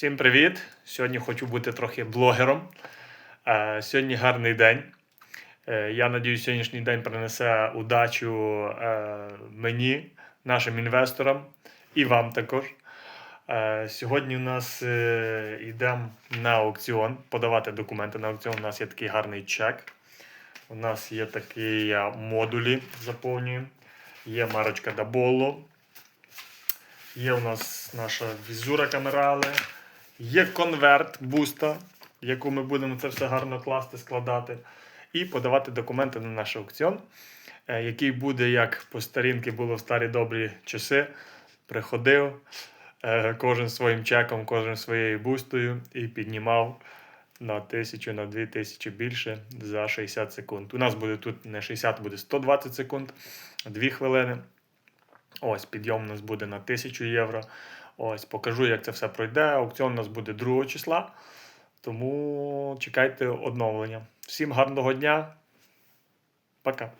Всім привіт! Сьогодні хочу бути трохи блогером. Е, Сьогодні гарний день. Е, Я надіюсь, сьогоднішній день принесе удачу е, мені, нашим інвесторам і вам також. Сьогодні у нас йдемо на аукціон, подавати документи на аукціон. У нас є такий гарний чек. У нас є такі модулі, заповнюємо. Є марочка Даболо. Є у нас наша візура камерали. Є конверт буста, в яку ми будемо це все гарно класти, складати. І подавати документи на наш аукціон, е, який буде, як по старінки було в старі добрі часи. Приходив е, кожен своїм чеком, кожен своєю бустою і піднімав на тисячу, на дві тисячі більше за 60 секунд. У нас буде тут не 60, буде 120 секунд, 2 хвилини. Ось підйом у нас буде на 1000 євро. Ось покажу, як це все пройде. Аукціон у нас буде 2 числа. Тому чекайте оновлення. Всім гарного дня. Пока.